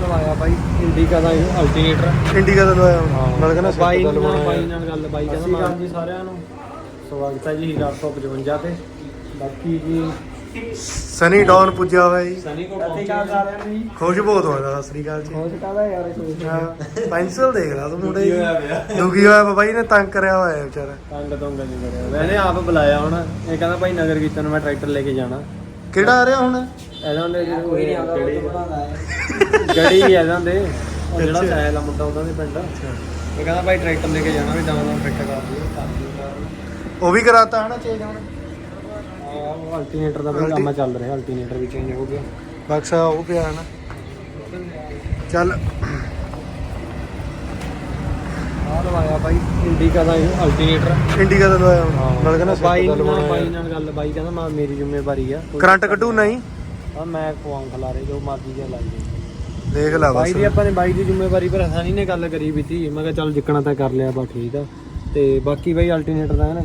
ਲਵਾਇਆ ਬਾਈ ਇੰਡੀਕਾ ਦਾ ਅਲਟਰਨੇਟਰ ਇੰਡੀਕਾ ਦਾ ਲਵਾਇਆ ਨਾਲ ਕਹਿੰਦਾ ਬਾਈ ਨਾਲ ਲਵਾਇਆ ਬਾਈ ਨਾਲ ਗੱਲ ਬਾਈ ਕਹਿੰਦਾ ਮਾਰ ਜੀ ਸਾਰਿਆਂ ਨੂੰ। ਸਵਾਗਤ ਹੈ ਜੀ 855 ਤੇ। ਬਾਕੀ ਜੀ ਸਨੀ ਡੌਨ ਪੁੱਜਿਆ ਹੋਇਆ ਜੀ। ਸਨੀ ਕੋ ਪਹੁੰਚਿਆ ਸਾਰਿਆਂ ਨੂੰ ਜੀ। ਖੁਸ਼ ਬਹੁਤ ਹੋਇਆ ਸਤਿ ਸ੍ਰੀ ਅਕਾਲ ਜੀ। ਖੋਜ ਕਾਦਾ ਯਾਰ ਇਹ ਹਾਂ ਪੈਨਸਲ ਦੇਖ ਲਾ ਤੂੰ ਮੁੰਡੇ ਜੀ। ਦੁਖੀ ਹੋਇਆ ਵਾ ਬਾਈ ਨੇ ਤੰਗ ਕਰਿਆ ਹੋਇਆ ਵਿਚਾਰਾ। ਤੰਗ ਤੋਂਗ ਨਹੀਂ ਕਰਿਆ। ਮੈਨੇ ਆਪ ਬੁਲਾਇਆ ਹੁਣ। ਇਹ ਕਹਿੰਦਾ ਭਾਈ ਨਗਰ ਕੀਰਤਨ ਮੈਂ ਟਰੈਕਟਰ ਲੈ ਕੇ ਜਾਣਾ। ਕਿਹੜਾ ਆ ਰਿਹਾ ਹੁਣ? ਇਹਨਾਂ ਦੇ ਕੋਈ ਨਹੀਂ ਆਉਂਦਾ ਗੜੀ। ਹੀ। ਇਹਨਾਂ ਦੇ। ਉਹ ਜਿਹੜਾ ਸਹਿਲ ਆ ਮੁੰਡਾ ਉਹਨਾਂ ਦੇ ਪਿੰਡ। ਇਹ ਕਹਿੰਦਾ ਭਾਈ ਟਰੈਕਟਰ ਲੈ ਕੇ ਜਾਣਾ ਵੀ ਦਾਣਾ ਫਿੱਟ ਕਰ ਦਿਓ ਕਰ ਦਿਓ ਉਹ ਵੀ ਕਰਾਤਾ ਹਨਾ ਚੇਂਜ ਹੁਣ? ਆਹ ਅਲਟਰਨੇਟਰ ਦਾ ਵੀ ਕੰਮ ਚੱਲ ਰਿਹਾ ਅਲਟਰਨੇਟਰ ਵੀ ਚੇਂਜ ਹੋ ਗਿਆ। ਬਕਸਾ ਉਹ ਪਿਆ ਹਨਾ। ਚੱਲ। ਆਹ ਲਵਾਇਆ ਬਾਈ ਇੰਡੀਕਾ ਦਾ ਅਲਟਰਨੇਟਰ ਇੰਡੀਕਾ ਦਾ ਲਵਾਇਆ। ਨਾਲ ਕਹਿੰਦਾ ਬਾਈ ਨਾਲ ਬਾਈ ਨਾਲ ਗੱਲ ਬਾਈ ਕਹਿੰਦਾ ਮਾ ਮੇਰੀ ਜ਼ਿੰਮੇਵਾਰੀ ਆ ਕਰੰਟ ਕੱਢੂ ਨਹੀਂ। ਆ ਮੈਂ ਖਵਾਉਂ ਖਲਾਰੇ ਜੋ ਮਰਜ਼ੀ ਜਿਹਾ ਲਾਈ ਜਾਓ। ਦੇਖ ਲੈ ਬਾਈ ਬਸ ਦੀ ਆਪਾਂ ਨੇ ਬਾਈ ਦੀ ਜ਼ਿੰਮੇਵਾਰੀ ਪਰ ਹਸਾਨੀ ਨੇ ਗੱਲ ਕਰੀ ਵੀ ਤੀ। ਮੈਂ ਕਿਹਾ ਚੱਲ ਜਿੱਕਣਾ ਤਾਂ ਕਰ ਲਿਆ ਬਾ ਠੀਕ ਆ। ਤੇ ਬਾਕੀ ਬਾਈ ਅਲਟਰਨੇਟਰ ਦਾ ਹੈ ਨਾ।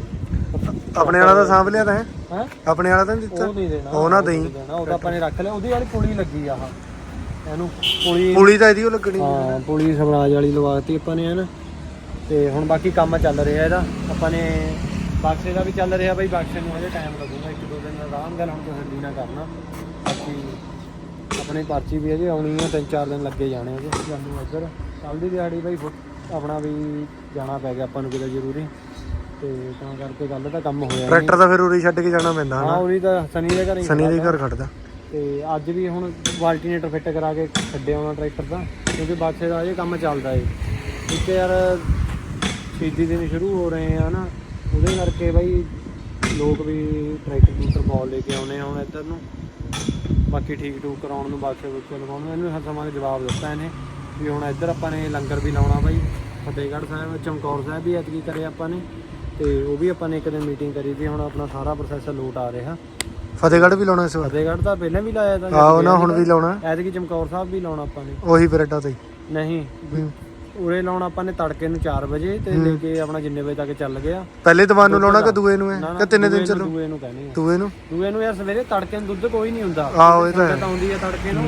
ਆਪਣੇ ਵਾਲਾ ਤਾਂ ਸਾਂਭ ਲਿਆ ਤਾਂ ਹੈ। ਹੈ? ਆਪਣੇ ਵਾਲਾ ਤਾਂ ਦਿੱਤਾ? ਉਹ ਨਹੀਂ ਦੇਣਾ। ਉਹ ਨਾ ਦੇਈਂ। ਉਹ ਤਾਂ ਆਪਾਂ ਨੇ ਰੱਖ ਲਿਆ। ਉਹਦੀ ਵਾਲੀ ਪੁਲੀ ਲੱਗੀ ਆ ਆਹ। ਇਹਨੂੰ ਪੁਲੀ ਪੁਲੀ ਤਾਂ ਇਹਦੀ ਉਹ ਲੱਗਣੀ। ਹਾਂ ਪੁਲੀ ਸਵਰਾਜ ਵਾਲੀ ਲਵਾਤੀ ਆਪਾਂ ਨੇ ਹਨ ਤੇ ਹੁਣ ਬਾਕੀ ਕੰਮ ਚੱਲ ਰਿਹਾ ਇਹਦਾ। ਆਪਾਂ ਨੇ ਬਕਸੇ ਦਾ ਵੀ ਚੱਲ ਰਿਹਾ ਬਾਈ ਬਕਸੇ ਨੂੰ ਹਜੇ ਟਾਈਮ ਲੱਗੂਗਾ ਇੱਕ ਦੋ ਦਿਨ ਆਰਾਮ ਨਾਲ ਹੁਣ ਤਸੱਲੀ ਨਾਲ ਕਰਨਾ। ਬਾਕੀ ਆਪਣੀ ਪਰਚੀ ਵੀ ਅਜੇ ਆਉਣੀ ਆ ਤਿੰਨ ਚਾਰ ਦਿਨ ਲੱਗੇ ਜਾਣੇ ਅਜੇ ਜਾਨੂੰ ਇੱਧਰ। ਕੱਲ ਦੀ ਦਿਹਾੜੀ ਬਾਈ ਆਪਣਾ ਵੀ ਜਾਣਾ ਪੈ ਗਿਆ ਆਪਾਂ ਨੂੰ ਕਿਤੇ ਜ਼ਰੂਰੀ। ਤੇ ਤਾਂ ਕਰਕੇ ਗੱਲ ਤਾਂ ਕੰਮ ਹੋਇਆ ਟਰੈਕਟਰ ਤਾਂ ਫਿਰ ਉਰੀ ਛੱਡ ਕੇ ਜਾਣਾ ਪੈਂਦਾ ਹਾਂ ਉਰੀ ਤਾਂ ਸਨੀ ਦੇ ਘਰ ਹੀ ਸਨੀ ਦੇ ਘਰ ਖੜਦਾ। ਤੇ ਅੱਜ ਵੀ ਹੁਣ ਵਾਲਟੀਨੇਟਰ ਫਿੱਟ ਕਰਾ ਕੇ ਛੱਡਿਆ ਆਉਣਾ ਟਰੈਕਟਰ ਦਾ ਕਿਉਂਕਿ ਬਾਕਸੇ ਦਾ ਇਹ ਕੰਮ ਚੱਲਦਾ ਏ। ਇੱਕ ਯਾਰ ਸ਼ਹੀਦੀ ਦਿਨ ਸ਼ੁਰੂ ਹੋ ਰਹੇ ਆ ਨਾ ਉਹਦੇ ਕਰਕੇ ਬਾਈ ਲੋਕ ਵੀ ਟਰੈਕਟਰ ਟੂਟਰ ਬਾਲ ਲੈ ਕੇ ਆਉਣੇ ਆ ਹੁਣ ਇੱਧਰ ਨੂੰ। ਬਾਕੀ ਠੀਕ ਠੂਕ ਕਰਾਉਣ ਨੂੰ ਬਾਕਸੇ ਬੁਕਸੇ ਲਗਾਉਣ ਨੂੰ ਇਹਨੂੰ ਹਰ ਸਮਾਂ ਜਵਾਬ ਦਿੱਤਾ ਇਹਨੇ ਵੀ ਹੁਣ ਇੱਧਰ ਆਪਾਂ ਨੇ ਲੰਗਰ ਵੀ ਲਾਉਣਾ ਬਾਈ ਫਤਿਹਗੜ੍ਹ ਸਾਹਿਬ ਚਮਕੌਰ ਸਾਹਿਬ ਵੀ ਐਤਕੀ ਕਰੇ ਆਪਾਂ ਨੇ ਤੇ ਉਹ ਵੀ ਆਪਾਂ ਨੇ ਇੱਕ ਦਿਨ ਮੀਟਿੰਗ ਕਰੀ ਸੀ ਹੁਣ ਆਪਣਾ ਸਾਰਾ ਪ੍ਰੋਸੈਸ ਲੋਟ ਆ ਰਿਹਾ। ਫਤਿਹਗੜ੍ਹ ਵੀ ਲਾਉਣਾ ਇਸ ਵਾਰ? ਫਤਿਹਗੜ੍ਹ ਤਾਂ ਪਹਿਲਾਂ ਵੀ ਲਾਇਆ ਤਾਂ ਆਹੋ ਨਾ ਹੁਣ ਵੀ ਲਾਉਣਾ। ਐਤਕੀ ਚਮਕੌਰ ਸਾਹਿਬ ਵੀ ਲਾਉਣਾ ਆਪਾਂ ਨੇ। ਉਹੀ ਪਰੇਡਾ ਤੇ। ਨਹੀਂ। ਉਰੇ ਲਾਉਣਾ ਆਪਾਂ ਨੇ ਤੜਕੇ ਨੂੰ 4 ਵਜੇ ਤੇ ਲੈ ਕੇ ਆਪਣਾ ਜਿੰਨੇ ਵਜੇ ਤੱਕ ਚੱਲ ਗਿਆ। ਪਹਿਲੇ ਦੀਵਾਨ ਨੂੰ ਲਾਉਣਾ ਕਿ ਦੂਏ ਨੂੰ ਹੈ? ਕਿ ਤਿੰਨੇ ਦਿਨ ਚੱਲੂ? ਦੂਏ ਨੂੰ ਕਹਿੰਦੇ ਆ। ਦੂਏ ਨੂੰ? ਦੂਏ ਨੂੰ ਯਾਰ ਸਵੇਰੇ ਤੜਕੇ ਨੂੰ ਦੁੱਧ ਕੋਈ ਨਹੀਂ ਹੁੰਦਾ। ਆਹੋ ਇਹ ਤਾਂ ਹੈ। ਆਉਂਦੀ ਹੈ ਤੜਕੇ ਨੂੰ।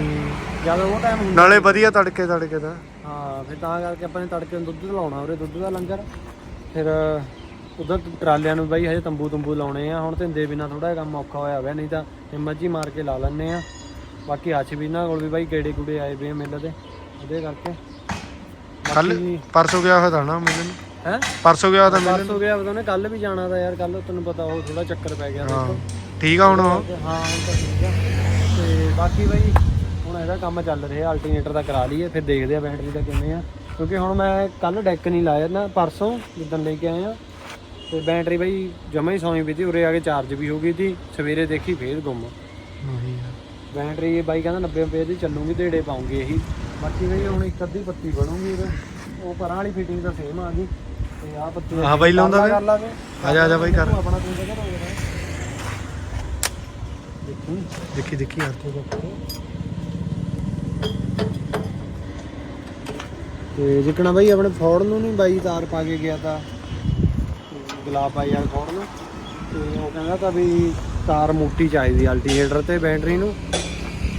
ਜਦ ਉਹ ਟਾਈਮ ਹੁੰਦਾ। ਨਾਲੇ ਵਧੀਆ ਤੜਕੇ ਤੜਕੇ ਦਾ। ਹਾਂ ਫਿਰ ਤਾਂ ਕਰਕੇ ਆਪਾਂ ਨੇ ਤੜਕੇ ਨੂੰ ਦੁੱਧ ਲਾਉਣਾ ਉਰੇ ਦੁੱਧ ਦਾ ਲੰਗਰ। ਫਿਰ ਉਧਰ ਟਰਾਲਿਆਂ ਨੂੰ ਬਾਈ ਹਜੇ ਤੰਬੂ ਤੰਬੂ ਲਾਉਣੇ ਆ। ਹੁਣ ਧਿੰਦੇ ਬਿਨਾ ਥੋੜਾ ਜਿਹਾ ਕੰਮ ਔਖਾ ਹੋਇਆ ਹੋਇਆ ਨਹੀਂ ਤਾਂ ਹਿੰਮਤ ਜੀ ਮਾਰ ਕੇ ਲਾ ਲੈਣੇ ਆ। ਬਾਕੀ ਹੱਥ ਵੀ ਇਹਨਾਂ ਕੋਲ ਵੀ ਬਾਈ ਗੇੜੇ ਗੁੜੇ ਆਏ ਵੇ ਮੇਲੇ ਤੇ ਉਹਦੇ ਕਰਕੇ ਕੱਲ ਪਰਸੋਂ ਗਿਆ ਹੋਇਆ ਤਾਂ ਨਾ ਮਿਲਣ? ਹੈ? ਪਰਸੋਂ ਗਿਆ ਤਾਂ ਮਿਲਣ? ਹੋ ਗਿਆ ਪਤਾ ਉਹਨੇ ਕੱਲ ਵੀ ਜਾਣਾ ਤਾਂ ਯਾਰ ਕੱਲ ਤੈਨੂੰ ਪਤਾ ਉਹ ਥੋੜਾ ਚੱਕਰ ਪੈ ਗਿਆ ਹਾਂ ਦੇਖੋ ਠੀਕ ਆ ਹੁਣ ਹਾਂ ਹੁਣ ਤਾਂ ਠੀਕ ਆ। ਤੇ ਬਾਕੀ ਬਾਈ ਹੁਣ ਇਹਦਾ ਕੰਮ ਚੱਲ ਰਿਹਾ ਅਲਟਰਨੇਟਰ ਦਾ ਕਰਾ ਲਈਏ ਫਿਰ ਦੇਖਦੇ ਆ ਬੈਟਰੀ ਦਾ ਕਿਵੇਂ ਆ। ਕਿਉਂਕਿ ਹੁਣ ਮੈਂ ਕੱਲ ਡੈਕ ਨਹੀਂ ਲਾਇਆ ਨਾ ਪਰਸੋਂ ਜਿੱਦਣ ਲੈ ਕੇ ਆਏ ਆ। ਤੇ ਬੈਟਰੀ ਬਾਈ ਜਮਾ ਹੀ ਸੌਂ ਪਈ ਸੀ ਉਰੇ ਆ ਕੇ ਚਾਰਜ ਵੀ ਹੋ ਗਈ ਸੀ ਸਵੇਰੇ ਦੇਖੀ ਫੇਰ ਗੁੰਮ। ਬੈਟਰੀ ਬਾਈ ਕਹਿੰਦਾ 90 ਰੁਪਏ ਦੀ ਚੱਲੂਗੀ ਢੇੜੇ ਪਾਉਂਗੀ ਇਹੀ। ਬਾਕੀ ਬਈ ਹੁਣ ਇੱਕ ਅੱਧੀ ਪੱਤੀ ਬਣੂਗੀ ਉਹਦੇ ਉਹ ਪਰਾਂ ਵਾਲੀ ਫਿਟਿੰਗ ਤਾਂ ਸੇਮ ਆ ਗਈ। ਤੇ ਆ ਪੱਤੀ ਹਾਂ ਬਾਈ ਲਾਉਂਦਾ ਵੇ। ਕਰ ਲਾਗੇ। ਆ ਜਾ ਆ ਜਾ ਬਾਈ ਕਰ। ਤੂੰ ਆਪਣਾ ਤੂੰ ਜਗ੍ਹਾ ਹੋ ਗਿਆ? ਦੇਖੀ। ਦੇਖੀ ਦੇਖੀ ਯਾਰ ਤੇ ਜਿੱਕਣਾ ਬਾਈ ਆਪਣੇ ਫੋੜ ਨੂੰ ਨਹੀਂ ਬਾਈ ਤਾਰ ਪਾ ਕੇ ਗਿਆ ਤਾਂ। ਗੁਲਾਬ ਪਾਈ ਵਾਲੇ ਫੋੜ ਨੂੰ। ਤੇ ਉਹ ਕਹਿੰਦਾ ਤਾਂ ਵੀ ਤਾਰ ਮੋਟੀ ਚਾਹੀਦੀ ਅਲਟੀਨੇਟਰ ਤੇ ਬੈਟਰੀ ਨੂੰ।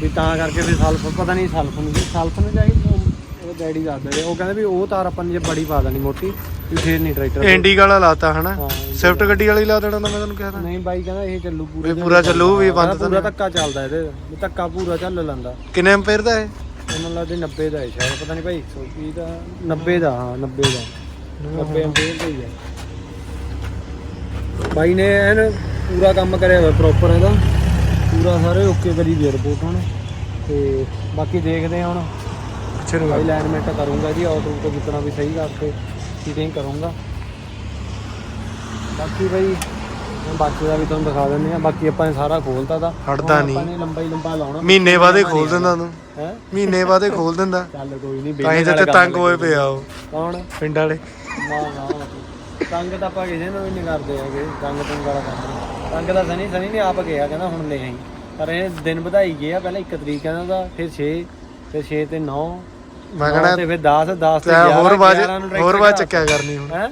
ਵੀ ਤਾਂ ਕਰਕੇ ਵੀ ਸਲਫ ਪਤਾ ਨਹੀਂ ਸਲਫ ਨੂੰ ਸਲਫ ਨੂੰ ਚਾਹੀਦੀ ਉਹ- ਡੈਡੀ ਦੱਸਦੇ ਰਹੇ ਉਹ ਕਹਿੰਦੇ ਵੀ ਉਹ ਤਾਰ ਆਪਾਂ ਨੇ ਜੇ ਬੜੀ ਪਾ ਦੇਣੀ ਮੋਟੀ ਵੀ ਫੇਰ ਨਹੀਂ ਟਰੈਕਟਰ ਇੰਡੀ ਵਾਲਾ ਲਾਤਾ ਹਨਾ? ਸਵਿਫਟ ਗੱਡੀ ਵਾਲੀ ਲਾ ਦੇਣਾ ਤਾਂ ਮੈਂ ਤੁਹਾਨੂੰ ਕਿਹਾ ਤਾਂ ਨਹੀਂ ਬਾਈ ਕਹਿੰਦਾ ਇਹ ਚੱਲੂ ਪੂਰੇ ਵੀ ਪੂਰਾ ਚੱਲੂ, ਵੀ ਬੰਦ ਤਾਂ ਪੂਰਾ ਧੱਕਾ ਚੱਲਦਾ ਇਹਦੇ ਵੀ ਧੱਕਾ ਪੂਰਾ ਚੱਲ ਲੈਂਦਾ। ਕਿੰਨੇ ਐਂਪੀਅਰ ਦਾ ਹੈ ਮੈਨੂੰ ਲੱਗਦਾ 90 ਦਾ ਹੈ ਸ਼ਾਇਦ ਪਤਾ ਨਹੀਂ ਭਾਈ 120 ਦਾ 90 ਦਾ ਹਾਂ 90 ਦਾ। 90 ਐਂਪੀਅਰ ਦਾ ਹੀ ਹੈ। ਬਾਈ ਨੇ ਐਨ ਪੂਰਾ ਕੰਮ ਕਰਿਆ ਹੋਇਆ ਪ੍ਰੋਪਰ ਇਹਦਾ। ਪੂਰਾ ਸਾਰੇ ਓਕੇ ਕਰੀ ਦੀ ਰਿਪੋਰਟ ਹੁਣ। ਤੇ ਬਾਕੀ ਦੇਖਦੇ ਹਾਂ ਹੁਣ। ਅੱਛੇ ਨੂੰ ਅਲਾਈਨਮੈਂਟ ਕਰੂੰਗਾ ਜੀ ਆਊਟ ਰੂਟ ਕਿਤਨਾ ਵੀ ਸਹੀ ਕਰਕੇ ਫਿਟਿੰਗ ਕਰੂੰਗਾ। ਬਾਕੀ ਬਾਈ ਬਾਕੀ ਦਾ ਵੀ ਤੁਹਾਨੂੰ ਦਿਖਾ ਦਿੰਦੇ ਆ ਬਾਕੀ ਆਪਾਂ ਨੇ ਸਾਰਾ ਖੋਲਤਾ ਦਾ ਹਟਦਾ ਨਹੀਂ। ਆਪਾਂ ਨੇ ਲੰਬਾ ਹੀ ਲੰਬਾ ਲਾਉਣਾ। ਮਹੀਨੇ ਬਾਅਦੇ ਖੋਲ ਦਿੰਦਾ ਤੂੰ। ਹੈ? ਮਹੀਨੇ ਬਾਅਦੇ ਖੋਲ ਦਿੰਦਾ। ਚੱਲ ਕੋਈ ਨਹੀਂ ਤਾਂ ਹੀ ਤੇ ਤੰਗ ਹੋਏ ਪਿਆ ਉਹ। ਕੌਣ? ਪਿੰਡ ਵਾਲੇ। ਨਾ ਨਾ ਤੰਗ ਤਾਂ ਆਪਾਂ ਕਿਸੇ ਨੂੰ ਵੀ ਨਹੀਂ ਕਰਦੇ ਹੈਗੇ। ਤੰਗ ਤੁੰਗ ਵਾਲਾ ਕੰਮ। ਤੰਗ ਤਾਂ ਸਨੀ ਸਨੀ ਨੇ ਆਪ ਗਿਆ ਕਹਿੰਦਾ ਹੁਣ ਲੈ ਆਈ। ਪਰ ਇਹ ਦਿਨ ਵਧਾਈ ਗਿਆ ਪਹਿਲਾਂ 1 ਤਰੀਕ ਕਹਿੰਦਾ ਦਾ ਫਿਰ 6 ਫਿਰ 6 ਤੇ 9 ਮੈਂ ਕਹਣਾ ਤੇ ਫਿਰ 10 10 ਤੇ ਤੈ 11 ਹੋਰ ਬਾਜ 11 ਨੂੰ ਹੋਰ ਬਾਜ ਚੱਕਿਆ ਕਰਨੀ ਹੁਣ। ਹੈ?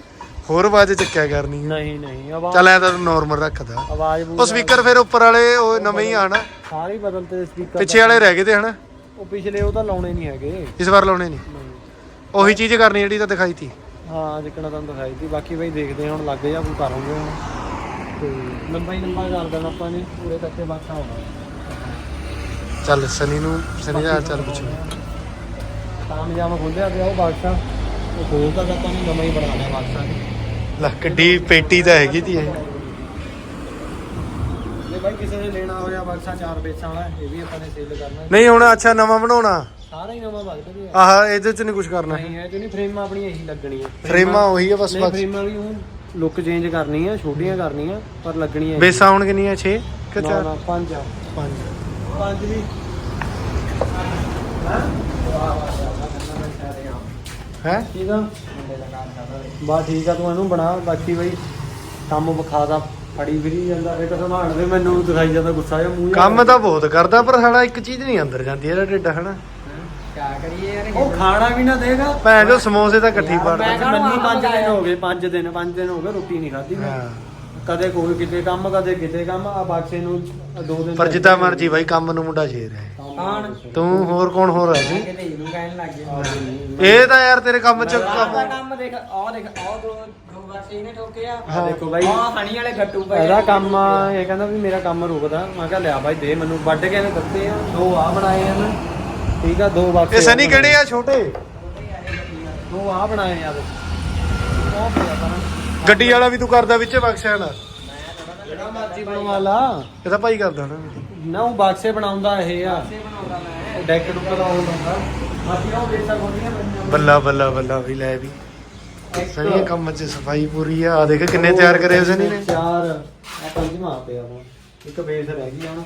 ਹੋਰ ਬਾਜ ਚੱਕਿਆ ਕਰਨੀ। ਨਹੀਂ ਨਹੀਂ ਆਵਾਜ਼ ਚੱਲ ਐ ਤਾਂ ਨਾਰਮਲ ਰੱਖਦਾ। ਆਵਾਜ਼ ਉਹ ਸਪੀਕਰ ਫਿਰ ਉੱਪਰ ਵਾਲੇ ਉਹ ਨਵੇਂ ਹੀ ਆ ਨਾ ਸਾਰੀ ਬਦਲਤੇ ਸਪੀਕਰ ਪਿੱਛੇ ਵਾਲੇ ਰਹਿ ਗਏ ਤੇ ਹਨਾ? ਉਹ ਪਿਛਲੇ ਉਹ ਤਾਂ ਲਾਉਣੇ ਨਹੀਂ ਹੈਗੇ। ਇਸ ਵਾਰ ਲਾਉਣੇ ਨਹੀਂ। ਉਹੀ ਚੀਜ਼ ਕਰਨੀ ਜਿਹੜੀ ਤਾਂ ਦਿਖਾਈ ਤੀ। ਹਾਂ ਜਿੱਕਣਾ ਤੁਹਾਨੂੰ ਦਿਖਾਈ ਸੀ ਬਾਕੀ ਬਈ ਦੇਖਦੇ ਹਾਂ ਹੁਣ ਲੱਗ ਜਾ ਕੋਈ ਕਰਾਂਗੇ ਹੁਣ ਤੇ ਲੰਬਾ ਹੀ ਲੰਬਾ ਕਰ ਦੇਣਾ ਆਪਾਂ ਨੇ ਪੂਰੇ ਤੱਕੇ ਬਾਕਾ ਹੋਣਾ। ਚੱਲ ਸਨੀ ਨੂੰ ਸਨੀ ਦਾ ਚੱਲ ਪੁੱਛੋ। ਤਾਂ ਜਾਮ ਖੋਲਿਆ ਪਿਆ ਉਹ ਬਾਕਸਾ ਉਹ ਖੋਲਦਾ ਤਾਂ ਆਪਾਂ ਨੇ ਨਵਾਂ ਹੀ ਬਣਾ ਲਿਆ ਬਾਕਸਾ ਲੈ ਕਿੱਡੀ ਪੇਟੀ ਤਾਂ ਹੈਗੀ ਤੀ ਇਹ ਜੇ ਬਾਈ ਕਿਸੇ ਨੇ ਲੈਣਾ ਹੋਇਆ ਬਾਕਸਾ ਚਾਰ ਪੇਚਾਂ ਵਾਲਾ ਇਹ ਵੀ ਆਪਾਂ ਨੇ ਸੇਲ ਕਰਨਾ। ਨਹੀਂ ਹੁਣ ਅੱਛਾ ਨਵਾਂ ਬਣਾਉਣਾ। ਸਾਰਾ ਹੀ ਨਵਾਂ ਬਾਕਸਾ ਵੀ ਆਹ ਇਹਦੇ ਚ ਨਹੀਂ ਕੁਝ ਕਰਨਾ। ਨਹੀਂ ਹੈ ਜਿਹੜੀ ਫਰੇਮਾਂ ਆਪਣੀਆਂ ਇਹੀ ਲੱਗਣੀਆਂ। ਫਰੇਮਾਂ ਉਹੀ ਆ ਬਸ ਨਹੀਂ ਬਸ ਫਰੇਮਾਂ ਵੀ ਉਹ ਲੁੱਕ ਚੇਂਜ ਕਰਨੀ ਆ ਛੋਟੀਆਂ ਕਰਨੀਆਂ ਪਰ ਲੱਗਣੀਆਂ ਬੇਸਾਂ ਹੁਣ ਕਿੰਨੀਆਂ? 6 ਕਿ ਨਾ 4 ਨਾ ਪੰਜ ਆ। 5 ਪੰਜ ਵੀ। ਹੈ? ਠੀਕ ਆ? ਬਾ ਠੀਕ ਆ ਤੂੰ ਇਹਨੂੰ ਬਣਾ ਬਾਕੀ ਬਈ ਕੰਮ ਵਿਖਾ ਦਾ ਫੜੀ ਫਿਰੀ ਜਾਂਦਾ ਇੱਕ ਸੰਭਾਲ ਦੇ ਮੈਨੂੰ ਦਿਖਾਈ ਜਾਂਦਾ ਗੁੱਸਾ ਜਿਹਾ ਮੂੰਹ ਕੰਮ ਤਾਂ ਬਹੁਤ ਕਰਦਾ ਪਰ ਸਾਡਾ ਇੱਕ ਚੀਜ਼ ਨਹੀਂ ਅੰਦਰ ਜਾਂਦੀ ਇਹਦਾ ਢਿੱਡ ਹਨਾ? ਕਿਆ ਕਰੀਏ ਯਾਰ ਉਹ ਖਾਣਾ ਵੀ ਨਾ ਦੇਗਾ। ਭੈਣ ਜੋ ਸਮੋਸੇ ਤਾਂ ਇਕੱਠੀ ਪਾ ਮੈਂ। ਮੈਨੂੰ 5 ਦਿਨ ਹੋ ਗਏ 5 ਦਿਨ 5 ਦਿਨ ਹੋ ਗਏ ਰੋਟੀ ਨਹੀਂ ਖਾਧੀ ਮੈਂ। ਕਦੇ ਕੋਈ ਕਿਤੇ ਕੰਮ ਕਦੇ ਕਿਤੇ ਕੰਮ ਆ ਬਾਕਸੇ ਨੂੰ ਦੋ ਦਿਨ ਪਰ ਜਿੱਦਾਂ ਮਰਜ਼ੀ ਬਾਈ ਕੰਮ ਨੂੰ ਮੁੰਡਾ ਸ਼ੇਰ ਹੈ? ਤੂੰ ਹੋਰ ਕੌਣ ਹੋਰ ਹੈ? ਸੀ ਕਿਤੇ ਇਹਨੂੰ ਕਹਿਣ ਲੱਗ ਗਿਆ। ਇਹ ਤਾਂ ਯਾਰ ਤੇਰੇ ਕੰਮ ਚ ਆਹ ਕੰਮ ਕੰਮ ਦੇਖ ਆਹ ਦੇਖ ਆਹ ਦੋ ਦੋ ਬਾਕਸੇ ਇਹਨੇ ਠੋਕੇ ਆ। ਆ ਦੇਖੋ ਬਾਈ। ਆਹ ਹਣੀ ਵਾਲੇ ਗੱਟੂ ਪਏ ਇਹਦਾ ਕੰਮ ਆ ਇਹ ਕਹਿੰਦਾ ਵੀ ਮੇਰਾ ਕੰਮ ਰੁਕਦਾ। ਮੈਂ ਕਿਹਾ ਲਿਆ ਬਾਈ ਦੇ ਮੈਨੂੰ। ਵੱਢ ਕੇ ਇਹਨੇ ਦਿੱਤੇ ਆ ਦੋ ਆ ਬਣਾਏ ਆ ਨਾ ਠੀਕ ਆ ਦੋ ਬਾਕਸੇ ਇਹ ਸਨੀ ਕਿਹੜੇ ਆ ਛੋਟੇ? ਦੋ ਆ ਬਣਾਏ ਆ ਗੱਡੀ ਵਾਲਾ ਵੀ ਤੂੰ ਕਰਦਾ ਵਿੱਚ ਬਖਸ਼ਿਆ ਵਾਲਾ। ਜਿਹੜਾ ਮਰਜ਼ੀ ਬਣਵਾ ਲਾ। ਇਹ ਤਾਂ ਭਾਈ ਕਰਦਾ ਨਾ। ਨਾ ਉਹ ਬਾਕਸੇ ਬਣਾਉਂਦਾ ਇਹ ਆ। ਬਾਕਸੇ ਬਣਾਉਂਦਾ ਮੈਂ ਡੈਕ ਡੁੱਕ ਦਾ ਉਹ ਬੰਦਾ ਬਾਕੀ ਉਹ ਖੋਲੀਆਂ ਬੰਦੀਆਂ ਬੱਲਾ ਬੱਲਾ ਬੱਲਾ ਵੀ ਲੈ ਵੀ। ਸਨੀ ਇਹ ਕੰਮ ਚ ਸਫ਼ਾਈ ਪੂਰੀ ਆ। ਆ ਦੇਖ ਕਿੰਨੇ ਤਿਆਰ ਕਰੇ ਸਨੀ ਨੇ। ਚਾਰ। ਆ ਪੰਜਵਾਂ ਪਿਆ ਹੁਣ। ਇੱਕ ਬੇਸ ਰਹਿ ਗਈ ਹੁਣ।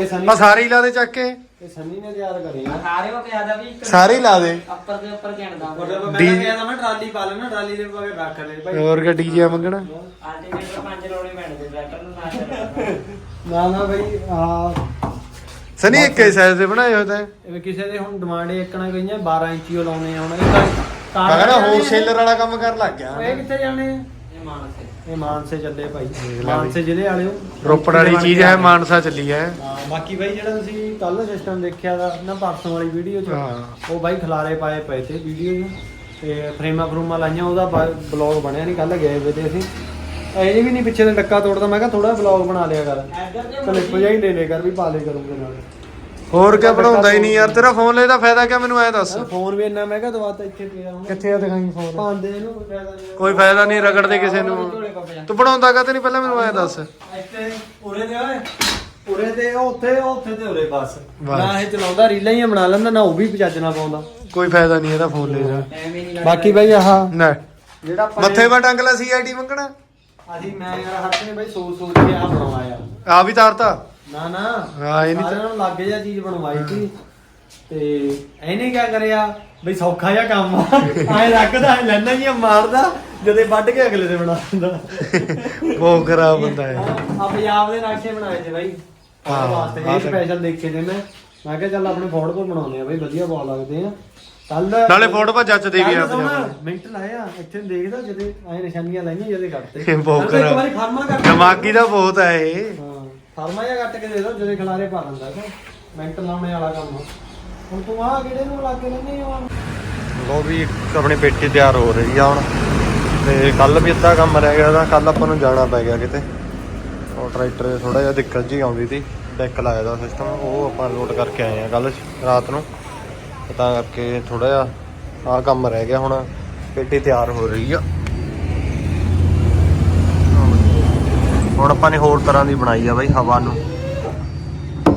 ਇਹ ਸਨੀ ਆ ਸਾਰੇ ਹੀ ਲਾ ਦੇ ਚੱਕ ਕੇ। ਇਹ ਸਨੀ ਨੇ ਤਿਆਰ ਕਰੇ ਆ। ਸਾਰੇ ਉਹ ਪਿਆਦਾ ਵੀ? ਇੱਕ ਸਾਰੇ ਹੀ ਲਾ ਦੇ। ਉੱਪਰ ਦੇ ਉੱਪਰ ਚੜਦਾ ਮਤਲਬ ਮੈਂ ਡੀ- ਤਾਂ ਕਿਹਾ ਤਾਂ ਮੈਂ ਟਰਾਲੀ ਪਾ ਲੈਣਾ ਟਰਾਲੀ ਦੇ ਪਾ ਕੇ ਰੱਖ ਲੈ ਭਾਈ ਹੋਰ ਗੱਡੀ ਜਿਆ ਮੰਗਣਾ? ਆਲਟੀਮੇਟਰ ਪੰਜ ਲਾਉਣੇ ਪੈਣਗੇ ਟਰੈਕਟਰ ਨੂੰ ਨਾ ਚੱਲਦਾ ਨਾ ਨਾ ਭਾਈ ਆ ਸਨੀ ਇੱਕੇ ਸਾਈਜ਼ ਦੇ ਬਣਾਏ ਹੋਏ ਤਾਂ। ਇਹ ਕਿਸੇ ਦੇ ਹੁਣ ਡਿਮਾਂਡ ਇੱਕਣਾ ਗਈਆਂ 12 ਇੰਚੀ ਉਹ ਲਾਉਣੇ ਆ ਹੁਣ। ਇਹ ਤਾਂ ਤਾਂ ਮੈਂ ਕਹਿੰਦਾ। ਹੋਲਸੇਲਰ ਵਾਲਾ ਕੰਮ ਕਰਨ ਲੱਗ ਗਿਆ। ਇਹ ਕਿੱਥੇ ਜਾਣੇ ਆ? ਇਹ ਮਾਨਸੇ। ਇਹ ਮਾਨਸੇ ਚੱਲੇ ਭਾਈ। ਮਾਨਸੇ ਜ਼ਿਲ੍ਹੇ ਵਾਲਿਓ। ਰੋਪੜ ਵਾਲੀ ਚੀਜ਼ ਹੈ ਮਾਨਸਾ ਚੱਲੀ ਹੈ। ਹਾਂ ਬਾਕੀ ਬਾਈ ਜਿਹੜਾ ਤੁਸੀਂ ਕੱਲ ਸਿਸਟਮ ਦੇਖਿਆ ਦਾ ਨਾ ਪਰਸੋਂ ਵਾਲੀ ਵੀਡੀਓ ਚ। ਉਹ ਬਾਈ ਖਲਾਰੇ ਪਾਏ ਪਏ ਤੇ ਵੀਡੀਓ ਨੂੰ। ਤੇ ਫਰੇਮਾਂ ਫਰੂਮਾਂ ਲਾਈਆਂ ਉਹਦਾ ਬਲੌਗ ਬਣਿਆ ਨਹੀਂ ਕੱਲ ਗਏ ਵੇ ਤੇ ਅਸੀਂ। ਇਹ ਵੀ ਨਹੀਂ ਪਿੱਛੇ ਦੇ ਡੱਕਾ ਤੋੜਦਾ ਮੈਂ ਕਿਹਾ ਥੋੜਾ ਬਲੌਗ ਬਣਾ ਲਿਆ ਕਰ। ਕਲਿੱਪ ਹੀ ਲੈ ਲੈ ਕਰ ਵੀ ਪਾ ਲੇ ਕਰੂੰਗੇ ਨਾਲ। ਹੋਰ ਕਿਆ ਬਣਾਉਂਦਾ ਹੀ ਨਹੀਂ ਯਾਰ ਤੇਰਾ ਫੋਨ ਲੈ ਦਾ ਫਾਇਦਾ ਕਿਆ ਮੈਨੂੰ ਐ ਦੱਸ। ਫੋਨ ਵੀ ਇੰਨਾ ਮੈਂ ਕਿਹਾ ਦਵਾ ਤਾਂ ਇੱਥੇ ਪਿਆ ਹੁਣ। ਕਿੱਥੇ ਆ ਦਿਖਾਈ ਫੋਨ ਪਾਉਂਦੇ ਇਹਨੂੰ ਕੋਈ ਫਾਇਦਾ ਨਹੀਂ ਕੋਈ ਫਾਇਦਾ ਨਹੀਂ ਰਗੜਦੇ ਕਿਸੇ ਨੂੰ। ਤੂੰ ਬਣਾਉਂਦਾ ਕਾ ਤੇ ਨਹੀਂ ਪਹਿਲਾਂ ਮੈਨੂੰ ਐ ਦੱਸ। ਇੱਥੇ ਉਰੇ ਤੇ ਓਏ। ਉਰੇ ਤੇ ਉੱਥੇ ਉੱਥੇ ਤੇ ਉਰੇ ਬਸ। ਨਾ ਇਹ ਚਲਾਉਂਦਾ ਰੀਲਾਂ ਹੀ ਬਣਾ ਲੈਂਦਾ ਨਾ ਉਹ ਵੀ ਚੱਜ ਨਾ ਪਾਉਂਦਾ। ਕੋਈ ਫਾਇਦਾ ਨਹੀਂ ਇਹਦਾ ਫੋਨ ਲੈ ਜਾ ਬਾਕੀ ਬਾਈ ਆਹ ਨਾ। ਜਿਹੜਾ ਮੱਥੇ 'ਤੇ ਟੰਗ ਲਾ ਸੀਆਈਡੀ ਮੰਗਣਾ। ਅਸੀਂ ਮੈਂ ਯਾਰ ਹੱਥ ਨੇ ਬਾਈ ਸੋਚ ਸੋਚ ਕੇ ਆ ਬਣਵਾਇਆ ਆ। ਵੀ ਤਾਰਤਾ। ਨਾ ਨਾ। ਹਾਂ ਇਹ ਨਹੀਂ ਸਾਰਿਆਂ ਨੂੰ ਲੱਗ ਜਾ ਚੀਜ਼ ਬਣਵਾਈ ਸੀ। ਤੇ ਇਹਨੇ ਕੀ ਕਰਿਆ? ਬਈ ਸੌਖਾ ਜਿਹਾ ਕੰਮ ਆ। ਐ ਰੱਖਦਾ ਲੈਣਾ ਜੀ ਮਾਰਦਾ ਜਦੇ ਵੱਢ ਕੇ ਅਗਲੇ ਤੇ ਬਣਾ ਦਿੰਦਾ। ਬਹੁਤ ਖਰਾਬ ਬੰਦਾ ਹੈ ਆ ਪੰਜਾਬ ਦੇ ਨਕਸ਼ੇ ਬਣਾਏ ਤੇ ਬਾਈ। ਹਾਂ, ਵਾਸਤੇ ਇਹ ਸਪੈਸ਼ਲ ਦੇਖੇ ਤੇ ਮੈਂ। ਮੈਂ ਕਿਹਾ ਚੱਲ ਆਪਣੇ ਫੋੜ ਤੋਂ ਬਣਾਉਂਦੇ ਆ ਬਾਈ ਵਧੀਆ ਬਹੁਤ ਲੱਗਦੇ ਆ। ਕੱਲ ਨਾਲੇ ਫੋਟੋ ਪਾ ਜੱਚਦੇ ਵੀ ਆ ਆਪਣੇ ਮਿੰਟ ਲਾਇਆ ਇੱਥੇ ਦੇਖਦਾ ਜਦੇ ਐ ਨਿਸ਼ਾਨੀਆਂ ਲਾਈਆਂ ਜਦੇ ਇਹ ਬਹੁਤ ਇੱਕ ਖਰਾਬ। ਵਾਰੀ ਦਿਮਾਗੀ ਦਾ ਬਹੁਤ ਹੈ ਇਹ। ਹਾਂ। ਫਰਮਾ ਜਿਹਾ ਕੱਟ ਕੇ ਦੇ ਦੋ ਜਦੇ ਖਿਲਾਰੇ ਪਾ ਦਿੰਦਾ ਹੈ ਮਿੰਟ ਲਾਉਣੇ ਵਾਲਾ ਕੰਮ। ਹੁਣ ਤੂੰ ਆ ਕਿਹੜੇ ਨੂੰ ਲਾ ਕੇ ਲੈਨੇ ਆ ਲੋ ਵੀ ਆਪਣੀ ਪੇਟੀ ਤਿਆਰ ਹੋ ਰਹੀ ਆ ਹੁਣ। ਤੇ ਕੱਲ ਵੀ ਅੱਧਾ ਕੰਮ ਰਹਿ ਗਿਆ ਤਾਂ ਕੱਲ ਆਪਾਂ ਨੂੰ ਜਾਣਾ ਪੈ ਗਿਆ ਕਿਤੇ। ਉਹ ਟਰੈਕਟਰ ਥੋੜਾ ਜਿਹਾ ਦਿੱਕਤ ਜੀ ਆਉਂਦੀ ਸੀ, ਡੈਕ ਲਾਇਆ ਦਾ ਸਿਸਟਮ ਉਹ ਆਪਾਂ ਲੋਡ ਕਰਕੇ ਆਏ ਆ ਕੱਲ ਰਾਤ ਨੂੰ। ਤਾਂ ਕਰਕੇ ਥੋੜਾ ਜਿਹਾ ਆਹ ਕੰਮ ਰਹਿ ਗਿਆ ਹੁਣ, ਪੇਟੀ ਤਿਆਰ ਹੋ ਰਹੀ ਆ। ਹੁਣ ਆਪਾਂ ਨੇ ਹੋਰ ਤਰ੍ਹਾਂ ਦੀ ਬਣਾਈ ਆ ਬਾਈ ਹਵਾ ਨੂੰ।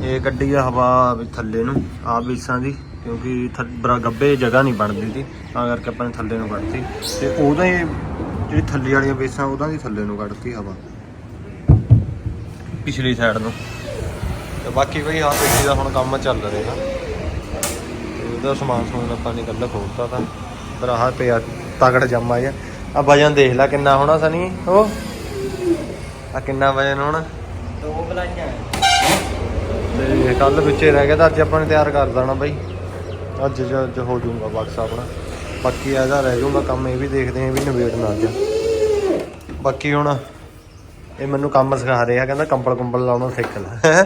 ਇਹ ਕੱਢੀ ਆ ਹਵਾ ਵੀ ਥੱਲੇ ਨੂੰ, ਆ ਬੀਸਾਂ ਦੀ, ਕਿਉਂਕਿ ਥ- ਬਰਾ ਗੱਬੇ ਜਗ੍ਹਾ ਨਹੀਂ ਬਣਦੀ ਸੀ ਤਾਂ ਕਰਕੇ ਆਪਾਂ ਨੇ ਥੱਲੇ ਨੂੰ ਕੱਢਤੀ। ਤੇ ਉਹਦਾ ਹੀ ਜਿਹੜੀ ਥੱਲੇ ਵਾਲੀਆਂ ਬੇਸਾਂ, ਉਹਦਾ ਦੀ ਥੱਲੇ ਨੂੰ ਕੱਢਤੀ ਹਵਾ। ਪਿਛਲੀ ਸਾਈਡ ਨੂੰ। ਤੇ ਬਾਕੀ ਬਈ ਆ ਪੇਟੀ ਦਾ ਹੁਣ ਕੰਮ ਚੱਲ ਰਿਹਾ। ਤੇ ਉਹਦਾ ਸਮਾਨ ਸਮੂਨ ਆਪਾਂ ਨੇ ਕੱਲ ਖੋਲਤਾ ਤਾਂ। ਪਰ ਆਹ ਪਿਆ ਤਗੜ ਜੰਮਾ ਜਿਹਾ ਆ ਵਜਨ ਦੇਖ ਲੈ ਕਿੰਨਾ ਹੋਣਾ ਸਨੀ, ਉਹ। ਆ ਕਿੰਨਾ ਵਜਨ ਹੋਣਾ? ਦੋ ਬਲਾਈਆਂ ਤੇ ਕੱਲ ਵਿੱਚੇ ਰਹਿ ਗਿਆ ਤਾਂ ਅੱਜ ਆਪਾਂ ਨੇ ਤਿਆਰ ਕਰ ਦੇਣਾ ਬਾਈ। ਅੱਜ ਜ ਹੋ ਜਾਊਗਾ ਬਾਕਸ ਆਪਣਾ। ਬਾਕੀ ਇਹਦਾ ਰਹਿ ਜਾਊਗਾ ਕੰਮ ਇਹ ਵੀ ਦੇਖਦੇ ਆਂ ਵੀ ਨਿਬੇੜਨਾ ਅੱਜ। ਬਾਕੀ ਹੁਣ ਇਹ ਮੈਨੂੰ ਕੰਮ ਸਿਖਾ ਰਿਹਾ ਕਹਿੰਦਾ ਕੰਬਲ ਕੰਬਲ ਲਾਉਣਾ ਸਿੱਖ ਲੈ।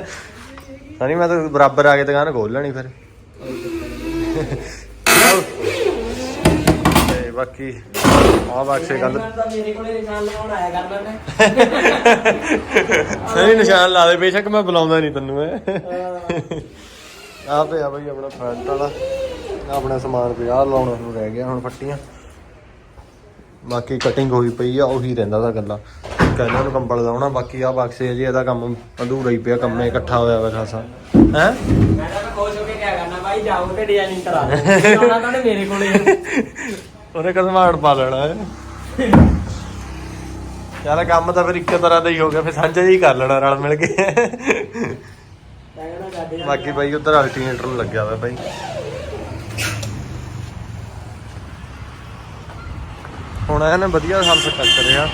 ਸਨੀ ਮੈਂ ਤਾਂ ਬਰਾਬਰ ਆ ਕੇ ਦੁਕਾਨ ਖੋਲ ਲੈਣੀ ਫਿਰ। ਬਾਕੀ ਆ ਬਾਕਸੇ ਗੱਲ। ਤਾਂ ਮੇਰੇ ਕੋਲੇ ਨਿਸ਼ਾਨ ਲਗਾਉਣ ਆਇਆ ਲਾ ਦੇ ਬੇਸ਼ੱਕ ਮੈਂ ਬੁਲਾਉਂਦਾ ਨਹੀਂ ਤੈਨੂੰ ਐ ਆ ਪਿਆ ਬਈ ਆਪਣਾ ਫਰੰਟ ਵਾਲਾ ਆਪਣਾ ਸਮਾਨ ਪਿਆ ਲਾਉਣਾ ਨੂੰ ਰਹਿ ਗਿਆ ਹੁਣ ਫੱਟੀਆਂ। ਬਾਕੀ ਕਟਿੰਗ ਹੋਈ ਪਈ ਆ ਉਹੀ ਰਹਿੰਦਾ ਦਾ ਗੱਲਾਂ ਕਹਿੰਦਾ ਨੂੰ ਕੰਬਲ ਲਾਉਣਾ ਬਾਕੀ ਆ ਬਾਕਸੇ ਆ ਜੀ ਇਹਦਾ ਕੰਮ ਅਧੂਰਾ ਹੀ ਪਿਆ ਕੰਮ ਇਕੱਠਾ ਹੋਇਆ ਵਾ ਖਾਸਾ। ਹੈ? ਮੈਂ ਤਾਂ ਖੁਸ਼ ਹੋ ਕੇ ਕਿਆ ਕਰਨਾ ਬਾਈ ਜਾਓ ਤੇ ਡਿਜ਼ਾਈਨਿੰਗ ਕਰਾ ਦਿਓ। ਆਉਣਾ ਤਾਂ ਮੇਰੇ ਕੋਲੇ। ਆ। ਉਹਨੇ ਕਸਮਾਨ ਪਾ ਲੈਣਾ ਹੈ। ਯਾਰ ਕੰਮ ਤਾਂ ਫਿਰ ਇੱਕ ਤਰ੍ਹਾਂ ਦਾ ਹੀ ਹੋ ਗਿਆ, ਫਿਰ ਸਾਂਝਾ ਹੀ ਕਰ ਲੈਣਾ ਰਲ ਮਿਲ ਕੇ। ਬਾਕੀ ਬਾਈ ਉਧਰ ਅਲਟਰਨੇਟਰ ਨੂੰ ਲੱਗਿਆ ਹੋਇਆ ਬਾਈ। ਹੁਣ ਇਹ ਵਧੀਆ ਸਲਫ ਚੱਕ ਰਿਹਾ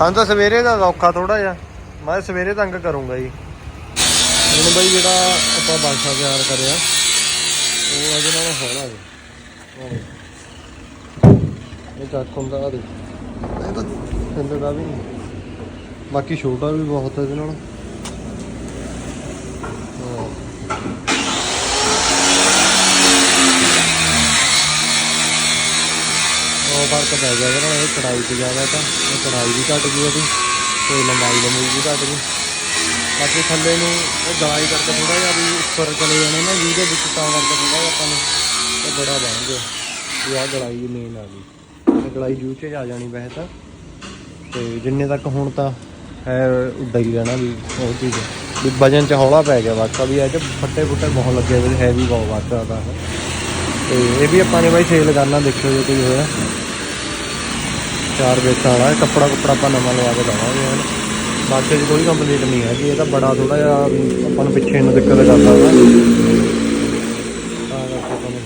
ਹਾਂ ਤਾਂ ਸਵੇਰੇ ਦਾ ਔਖਾ ਥੋੜਾ ਜਿਹਾ। ਮੈਂ ਸਵੇਰੇ ਤੰਗ ਕਰੂੰਗਾ ਜੀ। ਹੁਣ ਬਾਈ ਜਿਹੜਾ ਆਪਾਂ ਬਾਕਸਾ ਤਿਆਰ ਕਰਿਆ, ਉਹ ਅਜੇ ਨਾਲ ਹੋਣਾ ਜੀ। ਇਹ ਚੱਕ ਹੁੰਦਾ ਆ ਦੇ ਇਹ ਤਾਂ ਥੱਲੇ ਦਾ ਵੀ ਨਹੀਂ। ਬਾਕੀ ਛੋਟਾ ਵੀ ਬਹੁਤ ਹੈ ਇਹਦੇ ਨਾਲ। ਉਹ ਫ਼ਰਕ ਪੈ ਗਿਆ ਇਹਦੇ ਨਾਲ ਇਹ ਕੜਾਈ ਤੇ ਜ਼ਿਆਦਾ ਤਾਂ ਇਹ ਕੜਾਈ ਵੀ ਘਟ ਗਈ ਉਹਦੀ ਤੇ ਲੰਬਾਈ ਲੰਬਾਈ ਵੀ ਘਟ ਗਈ। ਬਾਕੀ ਥੱਲੇ ਨੂੰ ਉਹ ਗਲਾਈ ਕਰਕੇ ਥੋੜਾ ਜਿਹਾ ਵੀ ਉੱਪਰ ਚਲੇ ਜਾਣਾ ਨਾ ਜਿਹਦੇ ਵਿੱਚ ਤਾਂ ਕਰਕੇ ਥੋੜਾ ਜਿਹਾ ਆਪਾਂ ਨੂੰ ਇਹ ਬੜਾ ਬਣ ਗਿਆ। ਵੀ ਆਹ ਗਲਾਈ ਮੇਨ ਆ ਗਈ। ਇਹ ਜੂ ਚ ਆ ਜਾਣੀ ਵੈਸੇ ਤਾਂ। ਤੇ ਜਿੰਨੇ ਤੱਕ ਹੁਣ ਤਾਂ ਹੈ ਉੱਡਾ ਹੀ ਰਹਿਣਾ ਵੀ ਉਹ ਚੀਜ਼। ਵੀ ਵਜਨ ਚ ਹੌਲਾ ਪੈ ਗਿਆ ਵਾਕਾ ਵੀ, ਇਹ ਚ ਫੱਟੇ ਫੁੱਟੇ ਬਹੁਤ ਲੱਗੇ ਹੋਏ ਹੈਵੀ ਬਹੁਤ ਵਾਕਾ ਦਾ ਤੇ। ਇਹ ਵੀ ਆਪਾਂ ਨੇ ਬਾਈ ਸੇਲ ਕਰਨਾ, ਦੇਖਿਓ ਜੇ ਕੋਈ ਹੋਇਆ। ਚਾਰ ਵੇਚਣ ਵਾਲਾ, ਕੱਪੜਾ ਕੁੱਪੜਾ ਆਪਾਂ ਨਵਾਂ ਲਵਾ ਕੇ ਦਵਾਂਗੇ ਹਨ ਬਾਕੀ ਦੀ ਕੋਈ ਕੰਪਲੀਟ ਨਹੀਂ ਹੈਗੀ, ਇਹ ਤਾਂ ਬੜਾ ਥੋੜਾ ਜਿਹਾ ਆਪਾਂ ਨੂੰ ਪਿੱਛੇ ਨੂੰ ਦਿੱਕਤ ਕਰਦਾ ਵਾ। ਤਾਂ ਕਰਕੇ ਆਪਾਂ ਨੂੰ